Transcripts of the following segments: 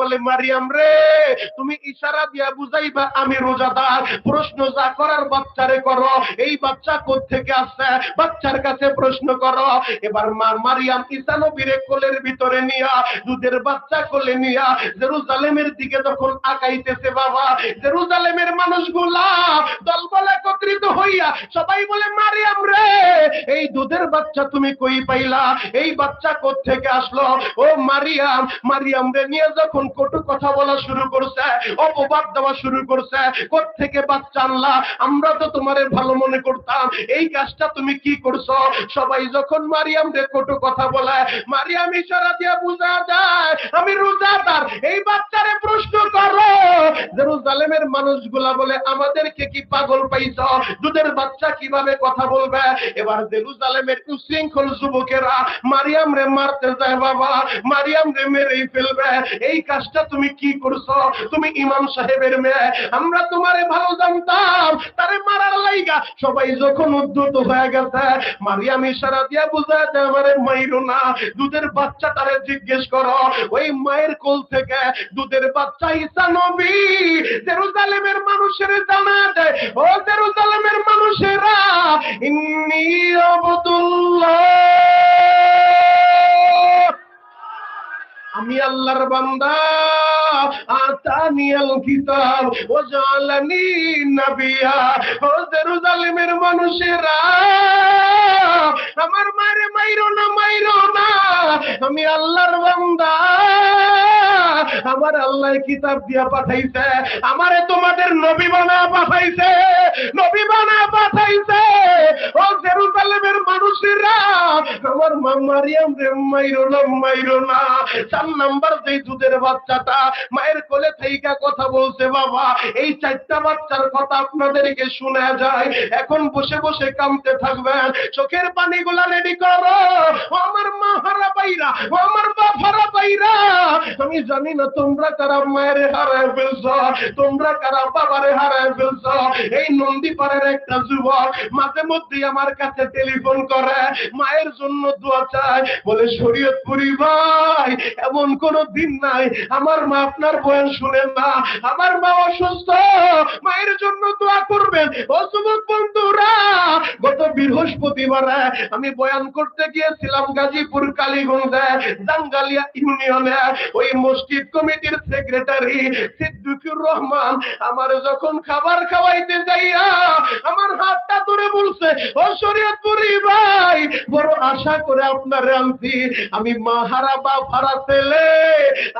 বলে, মারিয়াম রে, তুমি ইশারা দিয়া বুঝাইবা, আমি রোজাদার। প্রশ্ন যা করার বাচ্চারে করো। এই বাচ্চা থেকে আসছে? বাচ্চার কাছে প্রশ্ন করো। এবার মা, মারিয়াম ঈসা নবীরে কোলের ভিতরে নিয়া, দুধের বাচ্চা কোলে নিয়া, জেরুজালেমের দিকে যখন আগাইতেছে বাবা, জেরুজালেমের মানুষগুলা দলবল একত্রিত হইয়া সবাই বলে, মারিয়াম রে, এই দুধের বাচ্চা তুমি কই পাইলা? এই বাচ্চা থেকে আসলো? ও মারিয়াম মারিয়াম রে, নিয়ে যখন কটু কথা বলা শুরু করছে, অপবাদ দেওয়া শুরু করছে। থেকে বাচ্চা আনলা? আমরা তো তোমারে ভালো মনে করতাম। এই কাজটা তুমি কি করছ? সবাই যখন মারিয়াম রে কটু কথা বলে, মারিয়াম, ইশারা দিয়ে বুঝা যায়, আমি রোজাদার। এই বাচ্চারে প্রশ্ন করো। জেরুজালেমের মানুষগুলা বলে, আমাদেরকে কি পাগল পাইছ? দুধের বাচ্চা কীভাবে কথা বলবে? এবার জেরুজালেমের উশৃঙ্খল যুবকেরা, মারিয়াম রে মারতে যায় বাবা, মারিয়াম রে মেরেই ফেলবে। এই কাজটা তুমি কি করছ? তুমি ইমাম সাহেবের মেয়ে। আমরা তোমারে ভালো জানতাম। তারে মারার লাইগা। সবাই যখন উদ্ধত হয়ে গেছে, মারিয়াম ইশারা দিয়া বুঝায় যে আমারে মাইরো না। দুধের বাচ্চা তারে জিজ্ঞেস করো, ওই মায়ের কোল থেকে দুধের বাচ্চা ঈসা নবী? জেরুজালেমের মানুষের জানা দেয় ও জেরুজালেমের মানুষেরা, ইন্নি আবদুল্লাহ। আমি আল্লাহর বান্দা আতানিয়াল কিতাব ও জালানি নবিয়া, ও জেরুজালেমের মানুষেরা, আমার মারে মাইরো না মাইরো না। আমি আল্লাহর বান্দা, আমার আল্লাহ কিতাব দিয়া পাঠাইছে, আমারে তোমাদের নবী বানা পাঠাইছে, নবী বানা পাঠাইছে। ও জেরুজালেমের মানুষেরা, আমার মা মারিয়াম রে, মাইরো না মাইরো না। চার নাম্বার যে দুধের বাচ্চাটা, মায়ের কোলে থেকে কথা বলছে, বাবা, এই চারটা বাচ্চার কথা আপনাদেরকে শোনা যায়। এখন বসে বসে কামতে থাকবেন। চোখের পানিগুলা রেডি করো। আমার মা হারা পাইরা, ও আমার বাপ হারা পাইরা। আমি জানি না তোমরা কারা মায়ের হারায় ফেলছ, তোমরা কারা বাবারে হারায় ফেলছ। এই নন্দী পাড়ের একটা যুবক মাঝে মধ্যে আমার কাছে টেলিফোন করে, মায়ের জন্য দোয়া চায়, বলে, শরীয়তপুরি ভাই, এমন কোন দিন নাই। আমার মা আপনার বয়ান শুনেন না। আমার মা অসুস্থ। মায়ের জন্য দোয়া করবেন। ও বন্ধুরা, গত বৃহস্পতিবারে আমি বয়ান করতে গিয়েছিলাম গাজীপুর, কালীগঞ্জে, জাঙ্গালিয়া ইউনিয়নে। ওই মসজিদ কমিটির সেক্রেটারি সিদ্দিকুর রহমান আমার যখন খাবার খাওয়াইতে যাইয়া আমার হাতটা ধরে বলছে, ও শরীয়তপুরি ভাই। বড় আশা করে আপনার আনছি আমি মাহারা বা ভাড়া ছেলে।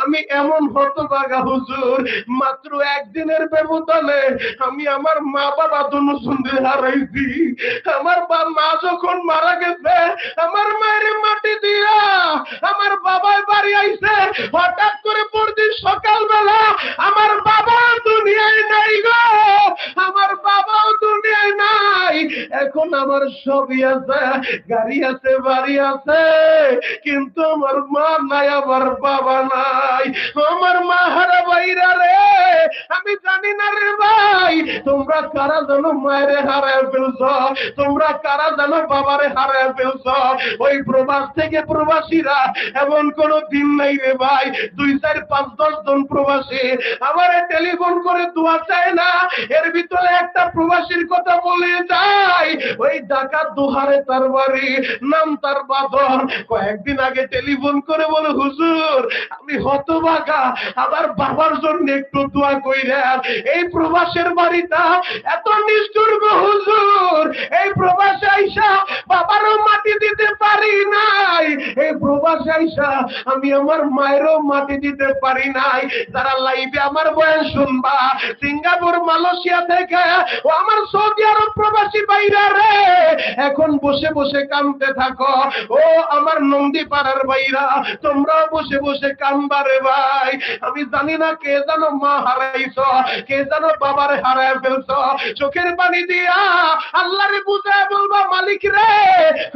আমি এমন হতবাগা হুজুর। মাত্র একদিনের ব্যবধানে আমি আমার মা বাবা দুনো সন্ধে হারাইছি। আমার বা মা যখন মারা গেছে, আমার মায়ের মাটি দিয়া আমার বাবার বাড়ি আইছে। হঠাৎ করে পরদিন সকালবেলা আমার বাবা দুনিয়ায় নাই গো। আমার বাবাও দুনিয়ায় নাই। এখন আমার সবই আছে গাড়ি আছে বাড়ি আছে কিন্তু আমার মা নাই, আমার বাবা নাই। আমার মা হারা বাইরা রে, আমি জানি না রে ভাই, তোমরা কারা জানো মায়ের হারায় ফেলছ? তোমরা কারা জানো বাবারে হারায় ফেলছ? ওই প্রবাস থেকে প্রবাসীরা এমন কোন দিন নাই রে ভাই, দুই, চার, পাঁচ, দশ জন প্রবাসী। আমারে টেলিফোন করে দোয়া চায় না, এর ভিতরে একটা প্রবাসীর কথা বলে যায়, ওই ডাকাত দুহারে তার বাড়ি নাম তার বাদর কয়েকদিন আগে টেলিফোন করে বলে, হুজুর, আমি হতবাগা আবার বাবার জন্য একটু দোয়া কইরা এই প্রবাসের বাড়িটা এত নিষ্ঠুর হুজুর। এই প্রবাসে আইসা বাবারও মাটি দিতে পারি নাই। এই প্রবাসে আইসা আমি আমার মায়েরও মাটি দিতে পারি নাই। যারা লাইভে আমার বয়ান শুনবা, সিঙ্গাপুর, মালয়েশিয়া থেকে, ও আমার সৌদি আরব প্রবাসী বাইরা রে এখন বসে বসে কামতে থাকো। ও আমার নন্দী পাড়ার বাইরা তোমরাও বসে বসে কামবারে ভাই। আমি জানি না কে জানো মা হারাইছ, কে যেন বাবারে হারায় ফেলছ। চোখের পানি দিয়া আল্লাহরে বুঝায় বলবা, মালিক রে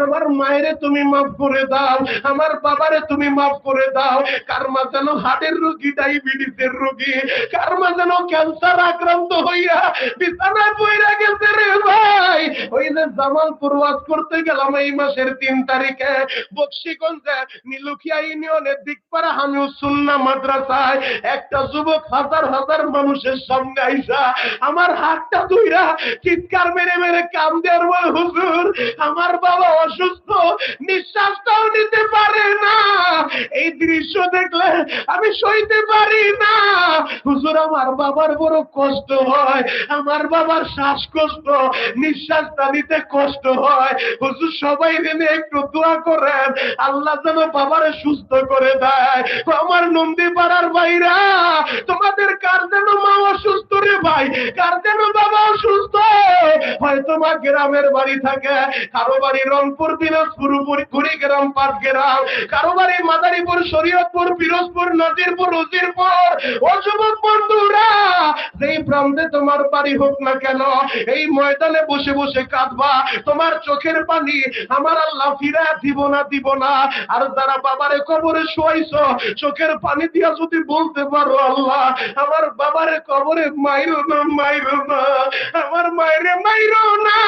আমার মায়েরে তুমি মাফ করে দাও, আমার বাবারে তুমি মাফ করে দাও। কারমা যেন হার্টের রোগী, ডায়াবেটিসের রোগী, কারমা যেন ক্যান্সার আক্রান্ত হইয়া বিছানায় পইরা গেছে রে ভাই। ওই যে জামালপুর ওয়াজ করতে গেলাম এই মাসের তিন তারিখে। বক্সিগঞ্জে নীলুখিয়া ইউনিয়নের দিকপাড়া হামিউ সুন্না মাদ্রাসায় একটা যুবক হাজার হাজার মানুষের সামনে আইসা আমার হাতটা ধুইরা চিৎকার মেরে মেরে কাম দেওয়ার বলে, হুজুর, আমার বাবা অসুস্থ, নিঃশ্বাসটাও নিতে পারে না। এই দৃশ্য দেখলে আমি সইতে পারি না। হুজুর, আমার বাবার বড় কষ্ট হয়, আমার বাবার শ্বাসকষ্ট, নিঃশ্বাসটা নিতে কষ্ট হয় হুজুর, সবাই মিলে একটু দোয়া করেন। আল্লাহ যেন বাবারে সুস্থ করে দেয়। আমার নন্দী পাড়ার ভাইরা, তোমাদের কার যেন মা অসুস্থ রে ভাই? কার যেন বাবা অসুস্থ? হয়তো মা গ্রামের বাড়ি থাকে। কারও বাড়ি রংপুর দিনাজপুর কুড়িগ্রাম গ্রাম কারও বাড়ি মাদারীপুর, শরীয়তপুর, পিরোজপুর, নাজিরপুর, উজিরপুর। ও বন্ধুরা, যেই প্রান্তে তোমার বাড়ি হোক না কেন, এই ময়দানে বসে বসে কাঁদবা। তোমার চোখের পানি আমার আল্লাহ ফিরা দিব না দিব না। আর যারা বাবারে কবরে শোয়াইছ, চোখের পানি দিয়া যদি বলতে পারো আল্লাহ, আমার বাবারে কবরে মাইরো না মাইরো না। আমার মায়েরে মাইরো না।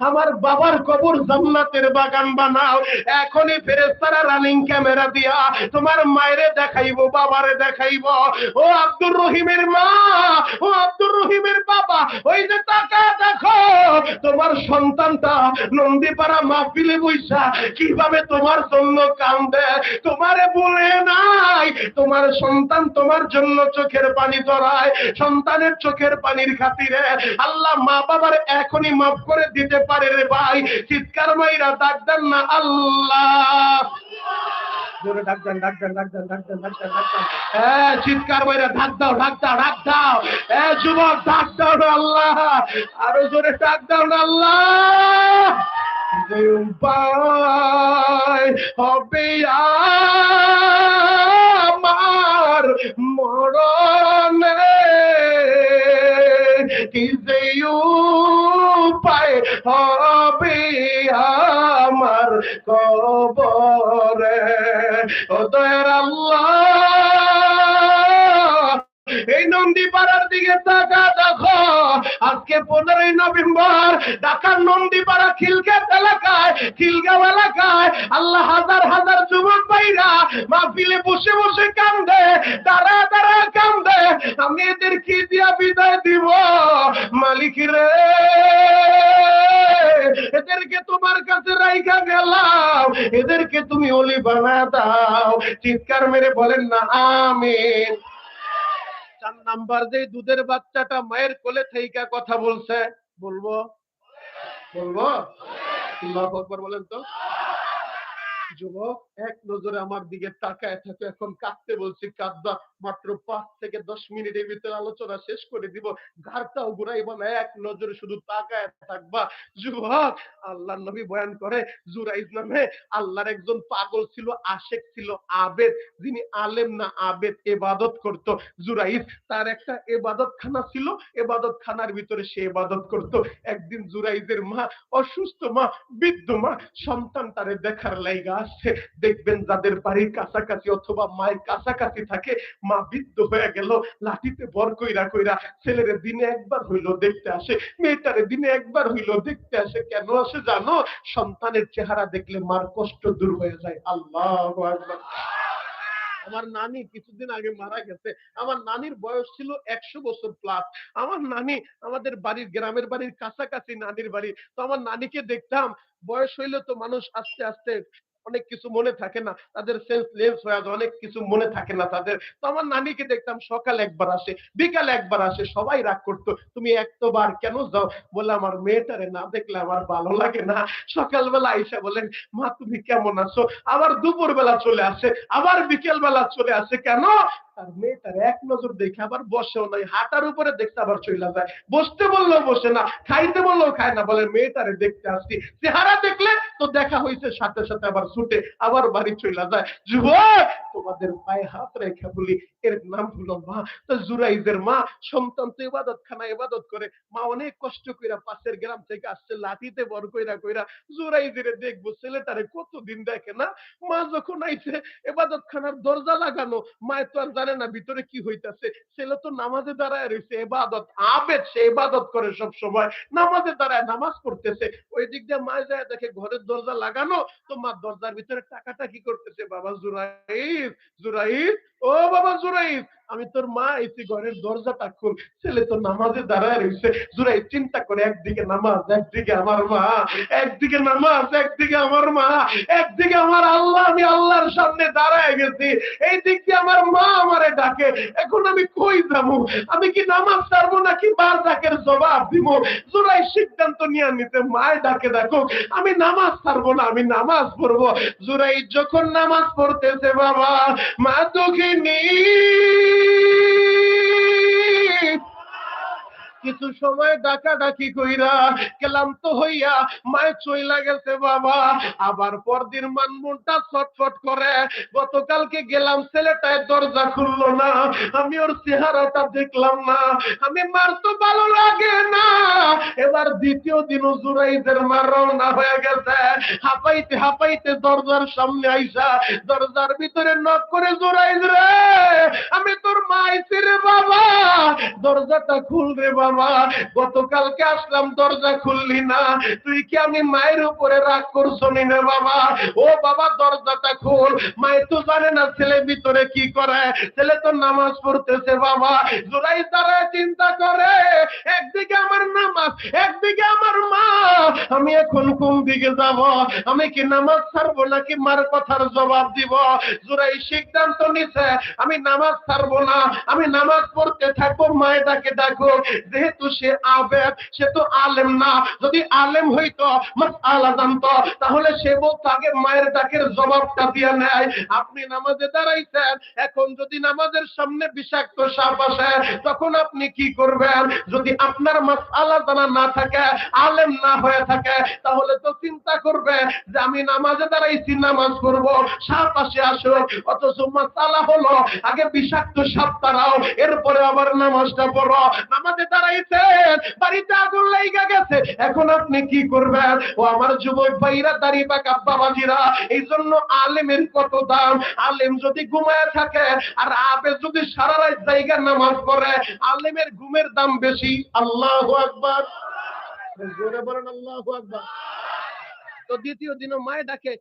আমার বাবার কবর জান্নাতের বাগান বানাও। এখনই ফেরেস্তারা রানিং ক্যামেরা দিয়া তোমার মায়েরে দেখাইবো, বাবারে দেখাইবো। ও আব্দুর রহিমের মা, ও আব্দুর রহিমের বাবা, ওই যে টাকা দেখো, তোমার সন্তানটা নন্দীপাড়া মাহফিলে বৈশা, কীভাবে তোমার জন্য কান্দে? তোমারে বলে নাই। তোমার সন্তান তোমার জন্য চোখের পানি ধরায়, সন্তানের চোখের পানির খাতিরে। আল্লাহ মা বাবার এখনই মাফ করে দিতে পারে রে ভাই। চিৎকার মাইরা ডাক দেন না আল্লাহ। জোরে জোরে হবে মরণে ও দয়ার আল্লাহ, এই নন্দী পাড়ার দিকে তাকা, দেখো, আজকে পনেরোই নভেম্বর, ঢাকার নন্দী পাড়া খিলগাঁও এলাকায় খিলগাঁও এলাকায় আল্লাহ হাজার হাজার যুবক ভাইরা মাহফিলে বসে বসে কান্দে, দাঁড়া দাঁড়া, কান্দে। আমি এদের কি দিয়া বিদায় দিব? মালিক রে, এদেরকে তোমার কাছে এদেরকে তুমি অলি বানা দাও। চিৎকার মেরে বলেন না, আমিন। চার নাম্বার যে দুধের বাচ্চাটা মায়ের কোলে থেকা কথা বলছে, বলব? বলব? বলেন তো। যুবক এক নজরে আমার দিকে তাকায় থাকে, এখন কাঁদতে বলছি, কাঁদবা, মাত্র পাঁচ থেকে দশ মিনিটের ভিতরে আলোচনা শেষ করে দিব, ঘাড়টাও ঘুরাইব না এক নজরে শুধু তাকায় থাকবা। যুবক আল্লাহ নবী বয়ান করে জুরাইজ নামে আল্লাহর একজন পাগল ছিল, আশেক ছিল, আবেদ, যিনি আলেম না, আবেদ, এবাদত করত। জুরাইজ তার একটা এবাদত খানা ছিল এবাদত খানার ভিতরে সে এবাদত করত। একদিন জুরাইজের মা, অসুস্থ মা, বৃদ্ধ মা, সন্তান তারে দেখার লাইগা আসছে দেখবেন যাদের বাড়ির কাছাকাছি অথবা মায়ের কাছাকাছি থাকে, মা বৃদ্ধ হয়ে গেল, লাঠিতে বর কইরা কইরা ছেলেরে দিনে একবার হইল দেখতে আসে, মেয়েটারে দিনে একবার হইল দেখতে আসে, কেন আসে জানো? সন্তানের চেহারা দেখলে মার কষ্ট দূর হয়ে যায়। আল্লাহ আমার নানি কিছুদিন আগে মারা গেছে। আমার নানির বয়স ছিল একশো বছর প্লাস আমার নানি আমাদের বাড়ির, গ্রামের বাড়ির কাছাকাছি নানির বাড়ি। তো আমার নানিকে দেখতাম, বয়স হইলে তো মানুষ আস্তে আস্তে অনেক কিছু মনে থাকে না, তাদের সেন্স লেন্স হয়ে যায়, অনেক কিছু মনে থাকে না তাদের। তো আমার নানিকে দেখতাম সকাল একবার আসে, বিকাল একবার আসে, সবাই রাগ করতো, তুমি একবার কেন যাও? বলে, আমার মেয়েটারে না দেখলে আমার ভালো লাগে না। সকালবেলা আইসা বলেন, মা, তুমি কেমন আছো? আবার দুপুর বেলা চলে আসে, আবার বিকেল বেলা চলে আসে, কেন? আর মেয়েটার এক নজর দেখে আবার বসেও নাই, হাঁটার উপরে দেখতে আবার চলে যায়। বসতে বললেও বসে না, খাইতে বললেও খায় না বলে, মেয়েটারে দেখতে আসছি। চেহারা দেখলে তো দেখা হয়েছে, সাথে সাথে আবার ছুটে আবার বাড়ি চলে যায়। যুবক, তোমাদের পায়ে হাত রেখে বলি, এর নাম হলো মা। তো জুরাইজের মা সন্তান তো ইবাদত খানা ইবাদত করে। মা অনেক কষ্ট কইরা পাশের গ্রাম থেকে আসছে, লাঠিতে বড় কইরা কইরা জুরাইজের দেখব, ছেলেটারে কতদিন দেখে না? মা যখন আইছে এবাদত খানার দরজা লাগানো মায়ের তো আর জানে না ভিতরে কি হইতাছে। ছেলে তো নামাজে দাঁড়ায় রয়েছে এবাদত আবেদ সে এবাদত করে সব সময় নামাজে দাঁড়ায় নামাজ পড়তেছে। ওই দিক দিয়ে মা যায় দেখে ঘরের দরজা লাগানো তো মা দরজার ভিতরে টাকাটা কি করতেছে বাবা জুরাইফ জুরাইফ ও বাবা জুরাইজ আমি তোর মা এসে ঘরের দরজাটা খুল। ছেলে তো নামাজে দাঁড়ায় রয়েছে জুরাই চিন্তা করে, একদিকে নামাজ, একদিকে আমার মা। একদিকে নামাজ, একদিকে আমার মা। একদিকে আমার আল্লাহ, আমি আল্লাহর সামনে দাঁড়ায় গেছি। এই দিক দিয়ে আমার মা আমারে ডাকে। এখন আমি কই যাব? আমি কি নামাজ ছাড়বো নাকি মার ডাকের জবাব দিব? জোরাই সিদ্ধান্ত নিয়ে নিতে মায়ের ডাকে, দেখো। আমি নামাজ ছাড়বো না, আমি নামাজ পড়ব। জোরাই যখন নামাজ পড়তেছে বাবা, মা দুঃখিনী কিছু সময় ডাকা ডাকি কইরা ক্লান্ত হইয়া মায় চইলা গেছে বাবা। আবার পরদিন মান মনটা ছটফট করে, গতকালকে গেলাম ছেলেটায় দরজা খুললো না। আমি ওর চেহারাটা দেখলাম না। আমি মার তো ভালো লাগে না। এবার দ্বিতীয় দিন জুরাইদের মার রওনা হয়ে গেছে। হাঁপাইতে হাঁপাইতে দরজার সামনে আইসা, দরজার ভিতরে নক করে জুরাইদ রে, আমি তোর মা আইছি রে বাবা। দরজাটা খুল রে বাবা। গতকালকে আসলাম দরজা খুললি না। তুই কি আমি মায়ের উপরে রাগ করছ নি বাবা? ও বাবা, দরজাটা খুল। মায়ের তো জানে না ছেলে ভিতরে কি করে। ছেলে তো নামাজ পড়তেছে বাবা। জোরাই তারা চিন্তা করে, একদিকে আমার নামাজ, একদিকে আমার মা। আমি এখন কোন দিকে যাব? আমি কি নামাজ ছাড়বো নাকি মার কথার জবাব দিব? জোরাই সিদ্ধান্ত নিছে, আমি নামাজ ছাড়বো না। আমি নামাজ পড়তে থাকব মায়েরাকে ডাকো। যেহেতু সে আবেদ, সে তো আলেম না। যদি আলেম হইতো আলা জানতো, তাহলে সে বলতো আগে মায়ের ডাকের জবাবটা দিয়ে নেয়। আপনি নামাজে দাঁড়াইছেন, এখন যদি নামাজের সামনে বিষাক্ত সাপ আসে, তখন আপনি কি করবেন? যদি আপনার মাস আলা জানা না থাকে, আলেম না হয়ে থাকে, তাহলে তো চিন্তা করবে যে আমি নামাজে দাঁড়াইছি, নামাজ করব সাপ আসে আসুক, অথচ মাসালা হলো, আগে বিষাক্ত সাপ তারাও এরপরে আবার নামাজটা পড়ো। নামাজে বাড়িতে আগুন লাইগা গেছে। এখন আপনি কি করবেন? ও আমার যুবক ভাইরা বা কাব্বা বাজিরা এই জন্য আলেমের কত দাম? আলেম যদি ঘুমায় থাকে, আর আবে যদি সারা রাত জায়গা নামাজ পড়ে, আলেমের ঘুমের দাম বেশি। আল্লাহ আকবার। জোরে বলেন, আল্লাহ আকবার। তো দ্বিতীয় দিনও মায়ে ডাকে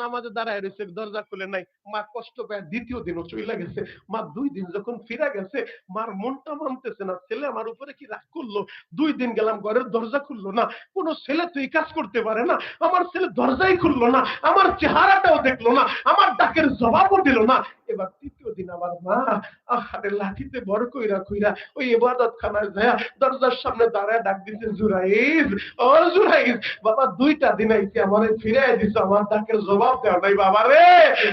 নামাজে দাঁড়ায় রয়েছে, দরজা খুলে নাই, মা কষ্ট পায় দ্বিতীয় দিনও চইলা গেছে। মা দুই দিন যখন ফিরা গেছে, মার মনটা মানতেছে না, ছেলে আমার উপরে কি রাগ করল? দুই দিন গেলাম, ঘরের দরজা খুললো না, কোন ছেলে তো এই কাজ করতে পারে না, আমার ছেলে দরজাই খুললো না, আমার চেহারাটাও দেখল না, আমার ডাকের জবাবও দিল না। এবার তৃতীয় দিন আমার মা আরে লাঠিতে বড় কইরা কইরা ওই এবাদত খানায় যায় দরজার সামনে দাঁড়ায় ডাক দিছে, জুরাইজ, ও জুরাইজ, বাবা দুইটা দিন আইছি আমারে ফিরাই দিছ, আমার ডাকের জবাব দেওয়া নাই, বাবা রে,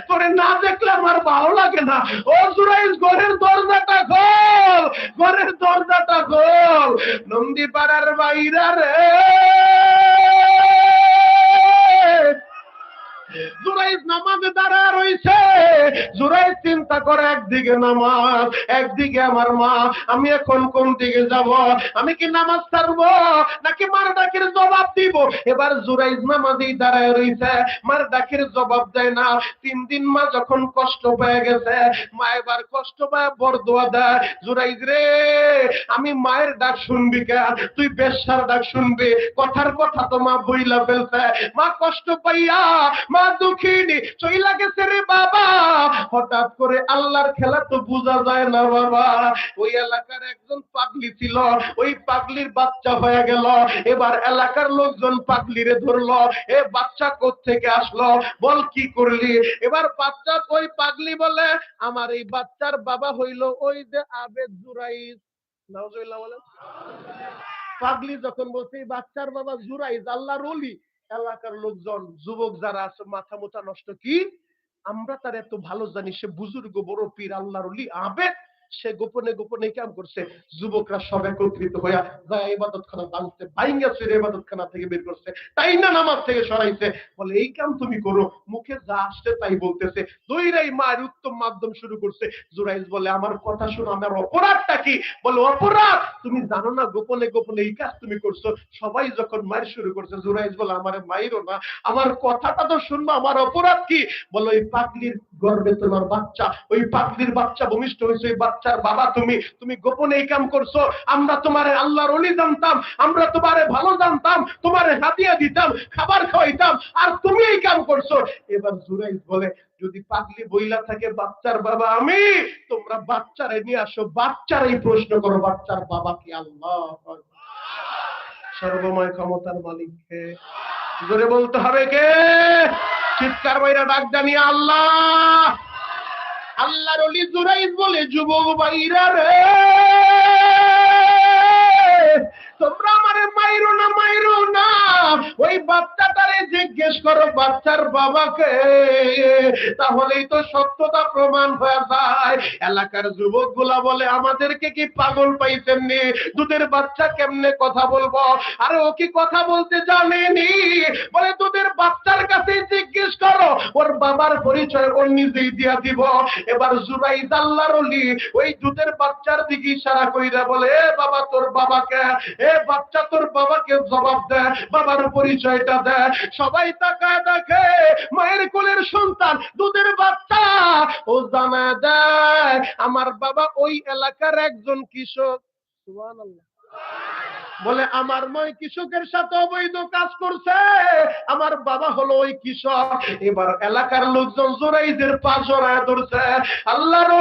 তোরে না দেখলে আমার ভালো লাগে না। ও জুরাইজ, ঘরের দরজাটা খোল, ঘরের দরজাটা খোল নন্দী পাড়ার বাইরা রে। জুরাইজ নামাজে দাঁড়া জুরাইজ চিন্তা করে, একদিকে নামাজ, একদিকে আমার মা, আমি এখন কোন দিকে যাব? আমি কি নামাজ ছাড়বো, নাকি মার জবাব দিব? এবার নামাজেই দাঁড়ায় রইছে মার জবাব দেয় না। তিন দিন মা যখন কষ্ট পেয়ে গেছে, মা এবার কষ্ট পায়, বরদোয়া দেয়। জুরাইজ রে, আমি মায়ের ডাক শুনবি কে? তুই বেশার ডাক শুনবি। কথার কথা তো মা বইলা ফেলছে। মা কষ্ট পাইয়া মা দুঃখিনী চইলা গেছে রে বাবা। হঠাৎ করে আল্লাহর খেলা তো বোঝা যায় না বাবা। ওই এলাকার একজন পাগলি ছিল, ওই পাগলির বাচ্চা হয়ে গেল। এবার এলাকার লোকজন পাগলিরে ধরলো, এ বাচ্চা থেকে আসলো? বল কি করলি? এবার বাচ্চা ওই পাগলি বলে, আমার এই বাচ্চার বাবা হইল ওই যে আবেদ জুরাইজ। নাউজুবিল্লাহ পাগলি যখন বলছে, এই বাচ্চার বাবা জুরাইজ, আল্লাহর ওলি। এলাকার লোকজন, যুবক যারা আছে, মাথা মোথা নষ্ট কি? আমরা তার এত ভালো জানি, সে বুজুর্গ, বড় পীর, আল্লাহর আবেদ। সে গোপনে গোপনে কাম করছে। যুবকরা সব একত্রিত হইয়া যায় ইবাদত খানা ভাঙছে ভাইঙ্গা ছেড়ে ইবাদত খানা থেকে বের করছে, তাই না নামাজ থেকে সরাইছে? বলে, এই কাম তুমি করো, মুখে যা আসছে তাই বলতেছে। দুইরাই মায়ের উত্তম মাধ্যম শুরু করছে। জুরাইজ বলে, আমার কথা শোনো, আমার অপরাধটা কি? বলে, অপরাধ! তুমি জানো না, গোপনে গোপনে এই কাজ তুমি করছ। সবাই যখন মায়ের শুরু করছে, জুরাইজ বলে, আমার মাইরও না, আমার কথাটা তো শুনব, আমার অপরাধ কি? বলো, ওই পাগলির গর্বে তোমার বাচ্চা, ওই পাগলির বাচ্চা ভূমিষ্ঠ হয়েছে, ওই বাচ্চার বাবা তুমি তুমি গোপনে এই কাম করছ। আমরা তোমারে আল্লাহর অলি জানতাম, আমরা তোমারে ভালো জানতাম, তোমারে হাতিয়া দিতাম, খাবার খাওয়াইতাম, আর তুমি এই কাম করছ। এবার জুরাইজ বলে, যদি পাগলি বইলা থাকে বাচ্চার বাবা আমি, তোমরা বাচ্চারে নিয়ে আসো, বাচ্চারাই প্রশ্ন করো, বাচ্চার বাবা কি আল্লাহ? সর্বময় ক্ষমতার মালিক কে? জোরে বলতে হবে কে? চিৎকার বাইরা ডাক জানিয়ে আল্লাহ! আল্লাহর অলি জুরাইদ বলে যুবক বাইরা রে তোমরা আমার মায়ের না মাইরো না। ওই বাচ্চাটারে জিজ্ঞেস করো, বাচ্চার বাবাকে, তাহলেই তো সত্যতা প্রমাণ হয়ে যায়। এলাকার যুবকগুলা বলে, আমাদেরকে কি পাগল দুধের বাচ্চা কেমনে কথা বলব? আরে ও কি কথা বলতে জানেনি? বলে, দুধের বাচ্চার কাছে জিজ্ঞেস করো, ওর বাবার পরিচয় ওর নিজেই দিয়া দিব। এবার জুরাই আল্লাহর অলি ওই দুধের বাচ্চার দিকে ইশারা কইরা বলে, এ বাবা তোর বাবাকে, এ বাচ্চা তোর বাবাকে জবাব দে বাবার পরিচয়টা দে সবাই তাকায় দেখে মায়ের কোলের সন্তান, দুধের বাচ্চা। ও জানা দেয় আমার বাবা ওই এলাকার একজন কৃষক। বলে, আমার ময় কৃষকের সাথে অবৈধ কাজ করছে। আমার বাবা হলো ওই কৃষক। এবার এলাকার লোকজন জোরাইদের পা জড়ায় ধরছে। আল্লাহর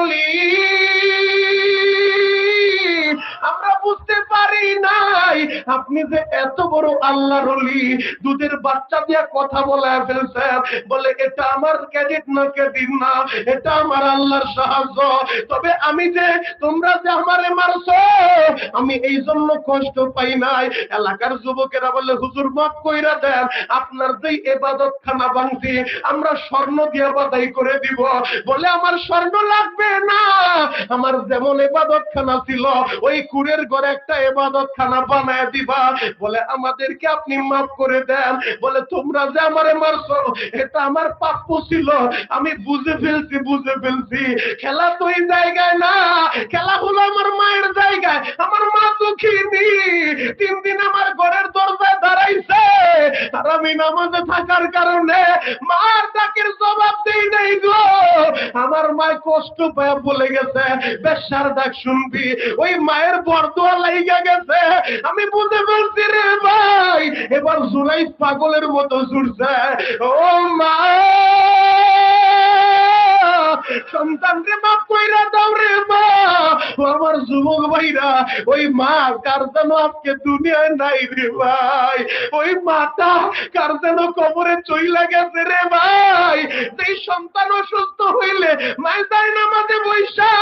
আমরা বুঝতে পারি নাই। আপনি যে এত বড় আল্লাহর অলি দুধের বাচ্চা দিয়া কথা বলে ফেলছেন, বলে, এটা আমার ক্রেডিট না ক্রেডিট না, এটা আমার আল্লাহর সাহায্য। তবে আমি যে, তোমরা যে আমারে মারছো, আমি এই জন্য কষ্ট পাই নাই। এলাকার যুবকেরা বলে, হুজুর, মাফ কইরা দেন, আপনার যে এবাদত খানা ভাঙছি, আমরা স্বর্ণ দিয়ে বাদাই করে দিব। বলে, আমার স্বর্ণ লাগবে না। আমার যেমন এবাদত খানা ছিল ওই কুরের ঘরে একটা এবাদত খানা বানায় দিবা। বলে, আমাদেরকে আপনি মাফ করে দেন। বলে, তোমরা যে আমারে মারছো, এটা আমার প্রাপ্য ছিল। আমি বুঝে ফেলছি বুঝে ফেলছি। খেলা তো এই জায়গায় না। খেলা হলো আমার মায়ের জায়গায়। আমার মা দুঃখিনী। তিন দিন আমার ঘরের দরজায় দাঁড়াইছে। আর আমি নামাজে থাকার কারণে মার ডাকের জবাব দেই নাই গো। আমার মা কষ্ট পায়, বলে গেছে বেশার ডাক শুনবি। ওই মায়ের বরদোয়া লাইগা গেছে। আমি বুঝে ফেলছি রে ভাই, এবার জুলাই পাগলের মতো জুড়ছে। ও মা সন্তানকে কইরা দাও রে মা, ও আমার যুবক ভাইরা, ওই মা কার যেন আজকে দুনিয়ায় নাই রে ভাই? ওই মাটা কার যেন কবরে চইলা গেছে রে ভাই? সেই সন্তান অসুস্থ হইলে মাইদাই নামাজে বৈশা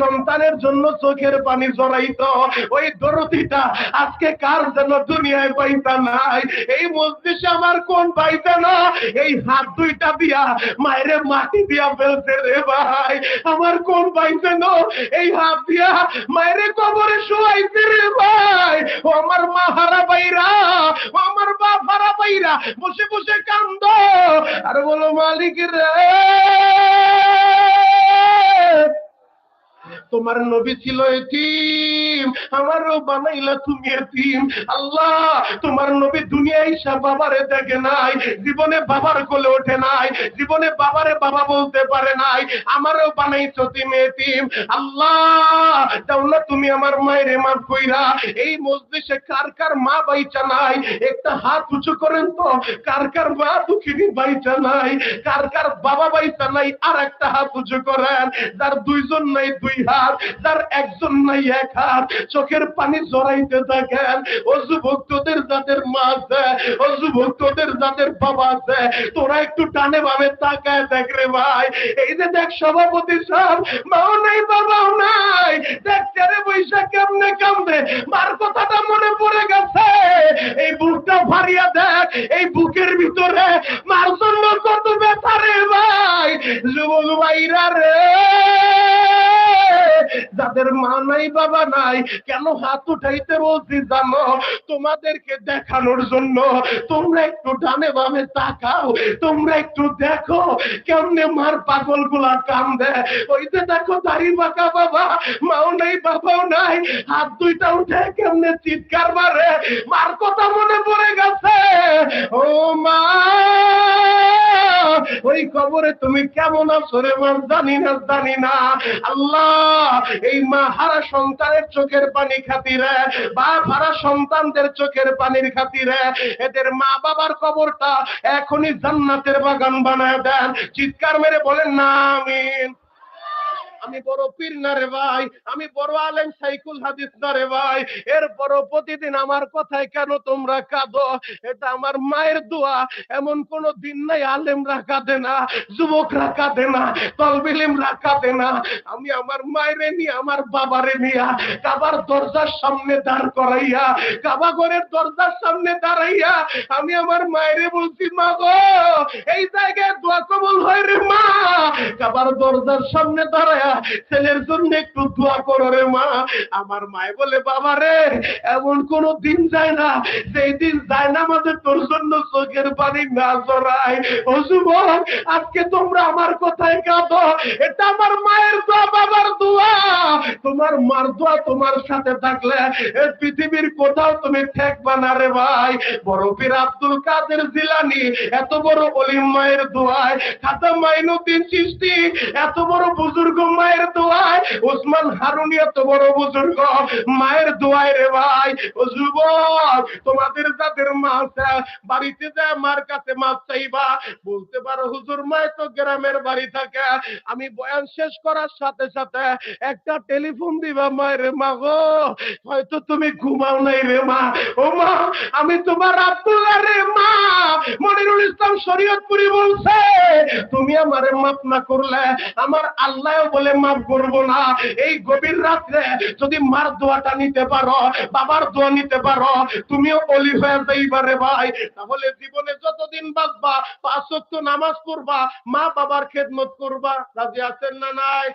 সন্তানের জন্য চোখের পানি জড়াইতো। ওই দরদিটা আজকে কার যেন দুনিয়ায় পাইতা নাই? এই মসজিদে আমার কোন পাইতা না? এই হাত দুইটা দিয়া মায়েরে মাটি দিয়া ফেলছে রে ভাই। আমার কোন পাইছে না এই হাত দিয়া মায়েরে কবরে শোয়াইছে রে ভাই। ও আমার মা হারা বাইরা ও আমার বাপ হারা বাইরা বসে বসে কান্দ। আর বলো, মালিক রে। তোমার নবী ছিল এতিম, আমারও বানাইলা তুমি এতিম। আল্লাহ, তোমার নবী দুনিয়া ইসা বাবারে দেখে নাই, জীবনে বাবার কোলে ওঠে নাই, জীবনে বাবারে বাবা বলতে পারে নাই, আমারও বানাইছো তুমি এতিম। আল্লাহ তাহলে তুমি আমার মায়ের মাফ কইরা, এই মসজিদে কার কার মা বাইচা নাই? একটা হাত উঁচু করেন তো, কার কার মা দুঃখিনী বাইচা নাই? কার কার বাবা বাইচা নাই? আর একটা হাত উঁচু করেন, যার দুইজন নাই, দুই হাত, যার একজন নাই এক হাত। চোখের পানি জড়াইতে থাকেন ও যুবক তোদের যাদের মা আছে, ও যুবক তোদের যাদের বাবা আছে। তোরা একটু টানে ভাবে তাকায় দেখ রে ভাই। এই যে দেখ সভাপতি সব মাও নাই বাবাও নাই। দেখ তেরে বৈশা কেমনে কামবে মার কথাটা মনে পড়ে গেছে। এই বুকটা ভারিয়া দেখ, এই বুকের ভিতরে মার জন্য কত ব্যথা রে ভাই। যুবক ভাইরা রে। যাদের মা নাই, বাবা নাই, কেন হাত উঠাইতে বলছি জানো? তোমাদেরকে দেখানোর জন্য তোমরা একটু ডানে বামে তাকাও, তোমরা একটু দেখো কেমনে মার পাগলগুলা কাম দেয় ওই যে দেখো দাড়ি বাঁকা বাবা, মাও নাই, বাবাও নাই, হাত দুইটা উঠে কেমনে চিৎকার মারে। মার কথা মনে পড়ে গেছে। ও মা, ওই কবরে তুমি কেমন আছো রে জানি না জানি না। আল্লাহ এই মা হারা সন্তানের চোখের পানি খাতিরে বাপ হারা সন্তানদের চোখের পানির খাতিরে, এদের মা বাবার কবরটা এখনই জান্নাতের বাগান বানায় দেন। চিৎকার মেরে বলেন, না, আমিন। আমি বড় পীর না রে ভাই, আমি বড় আলেম সাইকুল হাদিস না রে ভাই। এরপরও প্রতিদিন আমার কথায় কেন তোমরা কাঁদো? এটা আমার মায়ের দোয়া। এমন কোন দিন নাই আলেমরা কাঁদে না, যুবকরা কাঁদে না, তলবিলিমরা কাঁদে না। আমি আমার মায়েরে নিয়ে, আমার বাবারে নিয়ে কাবার দরজার সামনে দাঁড় করাইয়া, কাবা ঘরের দরজার সামনে দাঁড়াইয়া আমি আমার মায়েরে বলছি, মা গো, এই জায়গায় দোয়া কবুল হয় রে মা। কাবার দরজার সামনে দাঁড়ায়া ছেলের জন্য একটু দোয়া করো রে মা। আমার মায় বলে, বাবা রে, এমন কোন দিন যায় না। সেই দিন যায় না আমাদের তোর জন্য চোখের পানি না জড়ায়। ও আজকে তোমরা আমার কথায় কাঁদো। এটা আমার মায়ের দোয়া, বাবার দোয়া। তোমার মার দোয়া তোমার সাথে থাকলে পৃথিবীর কোথাও তুমি ঠেকবা না রে ভাই। বড় পীর আব্দুল কাদের জিলানি, এত বড় অলিম মায়ের দোয়ায়। খাতা মাইনুদ্দিন চিস্তি এত বড় বুজুর্গ মায়ের দোয়ায় ওসমান হারুনি এত বড় বুজুর্গ। মায়ের দোয়ায় রে ভাই, ও যুবক, তোমাদের যাদের মা বাড়িতে যায় মার কাছে মাছ চাইবা, বলতে পারো হুজুর মায় তো গ্রামের বাড়ি থাকে। আমি বয়ান শেষ করার সাথে সাথে একটা টেলিফোন দিবা মায়ের, মা গো, হয়তো তুমি ঘুমাও নাই রে মা। ও মা, আমি তোমার আব্দুল্লাহ রে মা। মনিরুল ইসলাম শরীয়তপুরি বলছে, তুমি আমারে মাফ না করলে, আমার আল্লাহ বলে মাফ করব না। এই গভীর রাত্রে যদি মার দোয়াটা নিতে পারো, বাবার দোয়া নিতে পারো, তুমিও অলি হয়ে যাইবা ভাই। তাহলে জীবনে যতদিন বাঁচবা, পাঁচ নামাজ পড়বা, মা বাবার খেদমত করবা। রাজি আছেন না নাই?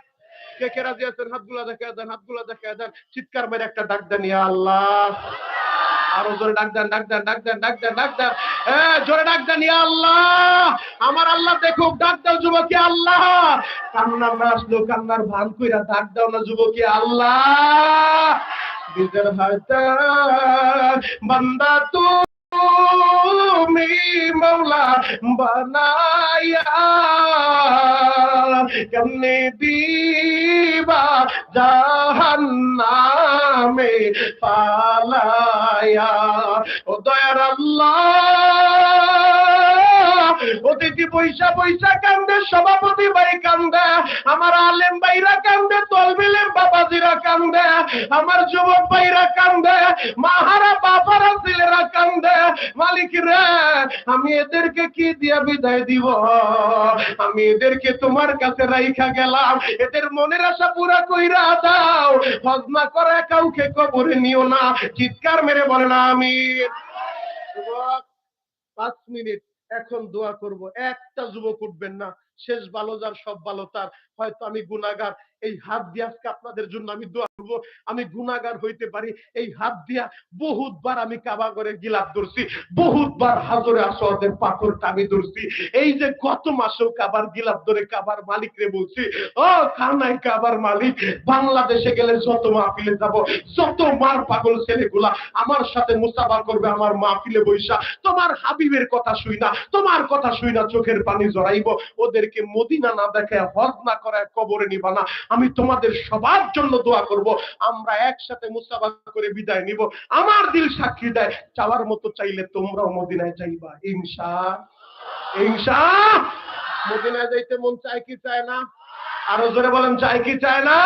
কে রাজি আছেন? হাতগুলা দেখা দেন, হাতগুলা দেখা দেন। চিৎকার মেরে একটা ডাক দেন, ইয়া আল্লাহ। আরও জোরে ডাক দেন ডাক দেন ডাক দেন ডাক দেন ডাক দেন। জোরে ডাক দেন, ইয়া আল্লাহ। আমার আল্লাহ দেখুক, ডাক দাও যুবক আল্লাহ। কান্নার না আসলো, কান্নার ভান কইরা ডাক দাও না যুবক আল্লাহ। বিজের ভাইটা, বান্দা তুমি মৌলা বানায়া কেমনে দিবা জাহান্নামে পালায়া ও দয়ার আল্লাহ। অতিথি পয়সা পয়সা কান্দে, সভাপতি ভাই কান্দে, আমার আলেম ভাইরা কান্দে, তলবিলের বাবাজিরা কান্দে, আমার যুবক ভাইরা কান্দে, মাহারা বাবারা, ছেলেরা কান্দে, মালিক রে, আমি এদেরকে কি দিয়া বিদায় দিব? আমি এদেরকে তোমার কাছে রাইখা গেলাম, এদের মনের আশা পুরা কইরা দাও হজনা করে কাউকে কবরে নিও না, চিৎকার মেরে বলে না আমি পাঁচ মিনিট। এখন দোয়া করব, একটা যুবক উঠবেন না, শেষ ভালো যার, সব ভালো তার। হয়তো আমি গুনাগার এই হাত দিয়ে আজকে আপনাদের জন্য আমি দোয়া করব। আমি গুনাগার হইতে পারি। এই হাত দিয়া বহুতবার আমি কাবা করে গিলাপ ধরছি। বহুতবার হাজরে আসওয়াদের পাথরটা আমি ধরছি। এই যে গত মাসেও কাবার গিলাপ ধরে কাবার মালিক রে বলছি, ও খানাই কাবার মালিক? বাংলাদেশে গেলে যত মাহফিলে যাব, যত মার পাগল ছেলেগুলা আমার সাথে মুসাফা করবে, আমার মাহফিলে বৈশা। তোমার হাবিবের কথা শুই না, তোমার কথা শুই না, চোখের পানি জড়াইব। ওদেরকে মদিনা না দেখে হজ না করায় কবরে নিবা না। আমি তোমাদের সবার জন্য দোয়া করব। আমরা একসাথে মুসাফা করে বিদায় নিব। আমার দিল সাক্ষী দেয়, চাওয়ার মতো চাইলে তোমরাও মদিনায় চাইবা ইনসা ইনশা। মদিনায় যাইতে মন চায় কি চায় না? আরও জোরে বলেন, চায় কি চায় না?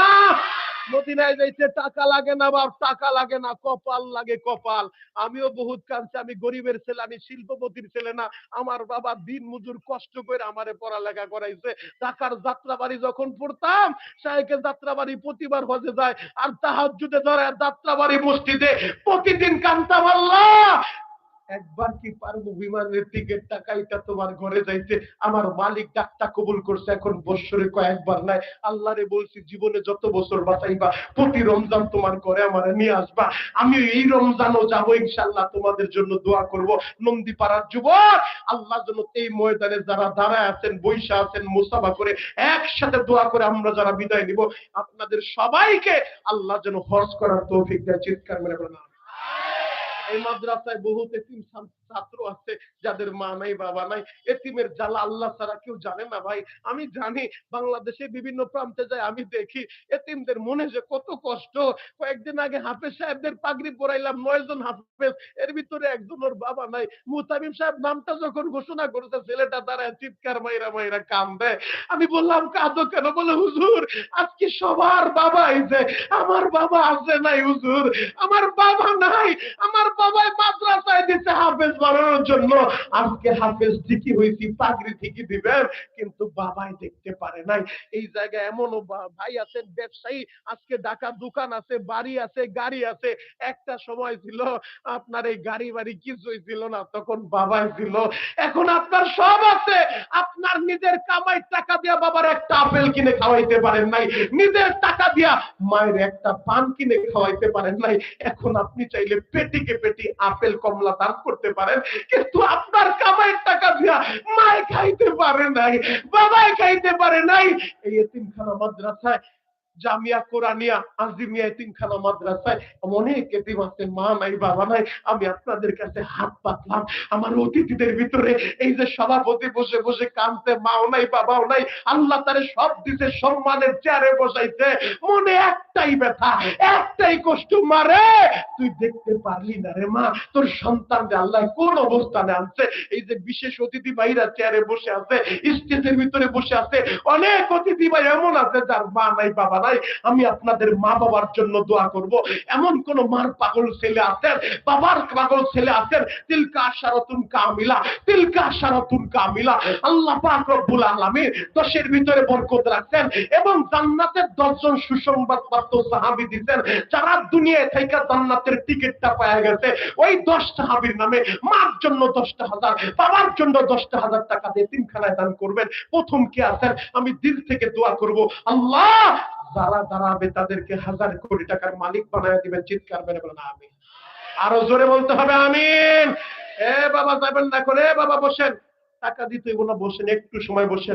মদিনায় যাইতে টাকা লাগে না বাপ টাকা লাগে না, কপাল লাগে কপাল। আমিও বহুত কাঁদছি, আমি গরিবের ছেলে, আমি শিল্পপতির ছেলে না। আমার বাবা দিন মজুর কষ্ট করে আমারে পড়ালেখা করাইছে। ঢাকার যাত্রাবাড়ি যখন পড়তাম সাইকেল যাত্রাবাড়ি প্রতিবার হজে যায়। আর তাহার জুটে ধরে যাত্রাবাড়ি মসজিদে প্রতিদিন কান্তাম আল্লাহ একবার কি পারব বিমানের টিকিট টাকা এটা তোমার ঘরে যাইতে? আমার মালিক ডাকটা কবুল করছে, এখন বৎসরে কয়েকবার নাই। আল্লাহরে বলছি, জীবনে যত বছর বাঁচাইবা, প্রতি রমজান তোমার ঘরে আমার নিয়ে আসবা। আমি এই রমজানও যাব ইনশাল্লাহ তোমাদের জন্য দোয়া করব। নন্দী পাড়ার যুবক, আল্লাহ যেন এই ময়দানে যারা দাঁড়ায় আছেন, বৈশা আছেন, মুসাফা করে একসাথে দোয়া করে আমরা যারা বিদায় নিব, আপনাদের সবাইকে আল্লাহ যেন হজ করার তৌফিক দেয়। চিৎকার মেরে বলেন আমিন। এই মাদ্রাসায় বহুত এতিম ছাত্র- আছে, যাদের মা নাই, বাবা নাই, এতিমের জ্বালা আল্লাহ ছাড়া কেউ জানে না ভাই। আমি জানি বাংলাদেশে বিভিন্ন প্রান্তে যায়, আমি দেখি এতিমদের মনে যে কত কষ্ট। কয়েকদিন আগে হাফেজ সাহেবদের পাগড়ি পরাইলাম, নয় জন হাফেজ, এর ভিতরে একজন ওর বাবা নাই। মুতামিম সাহেব নামটা যখন ঘোষণা করেছে, ছেলেটা দাঁড়ায় চিৎকার মাইরা মাইরা কাম দেয় আমি বললাম, কাঁদো কেন? বলে, হুজুর, আজকে সবার বাবা আইছে আমার বাবা আছে নাই, হুজুর। আমার বাবা নাই, আমার বাবাই মাদ্রাসায় দিচ্ছে হাফেজ বানানোর জন্য আজকে হাফেজ ঠিকই হয়েছি পাগড়ি ঠিকই দিবেন, কিন্তু বাবাই দেখতে পারে নাই। এই জায়গায় এমনও ভাই আছেন, ব্যবসায়ী, আজকে ঢাকা দোকান আছে, বাড়ি আছে, গাড়ি আছে। একটা সময় ছিল, আপনার এই গাড়ি বাড়ি কিছুই ছিল না, তখন বাবাই ছিল। এখন আপনার সব আছে। আপনার নিজের কামাই টাকা দিয়া বাবার একটা আপেল কিনে খাওয়াইতে পারেন নাই। নিজের টাকা দিয়া মায়ের একটা পান কিনে খাওয়াইতে পারেন নাই। এখন আপনি চাইলে পেটিকে পেটি আপেল, কমলা দান করতে পারেন। কিন্তু আপনার কামাইয়ের টাকা দিয়া মায় খাইতে পারে নাই, বাবাই খাইতে পারে নাই। এই এতিমখানা মাদ্রাসায় জামিয়া কোরআনিয়া, আজিমিয়া এতিমখানা মাদ্রাসায় অনেক এতিম আছে, মা নাই, বাবা নাই, আমি আপনাদের কাছে হাত পাতলাম। আমার অতিথিদের ভিতরে এই যে সভাপতি বসে বসে কানতে মাও নাই, বাবাও নাই, আল্লাহ তারে সব দিতে সম্মানের চেয়ারে বসাইছে। মনে একটাই ব্যথা, একটাই কষ্ট মারে তুই দেখতে পারলি না রে, মা, তোর সন্তানকে আল্লাহ কোন অবস্থানে আনছে, এই যে বিশেষ অতিথি ভাইরা চেয়ারে বসে আছে, স্টেজের ভিতরে বসে আছে, অনেক অতিথি ভাই এমন আছে যার মা নাই, বাবা নাই আমি আপনাদের মা বাবার জন্য দোয়া করব। এমন কোন মার পাগল ছেলে আছেন, বাবার পাগল ছেলে আছেন, তিলকা আশারাতুন কামিলা, তিলকা আশারাতুন কামিলা। আল্লাহ পাক রব্বুল আলামিন দশের ভিতরে বরকত রাখছেন এবং জান্নাতের দশজন সুসংবাদ প্রাপ্ত সাহাবী দিচ্ছেন যারা দুনিয়ায় থেকে জান্নাতের টিকিটটা পাওয়া গেছে। ওই দশ সাহাবীর নামে মার জন্য দশটা হাজার, বাবার জন্য দশটা হাজার টাকা দিয়ে তিনখানায় দান করবেন। প্রথম কি আছেন? আমি দিল থেকে দোয়া করব। আল্লাহ যারা দাঁড়াবে তাদেরকে হাজার কোটি টাকার মালিক বানায় দিবেন, চিৎকার বেড়ে বলেন আমি আরও জোরে বলতে হবে, আমিন। এ বাবা যাবেন না করে বাবা বসেন। টাকা দিতে না, বসেন, একটু সময় বসেন।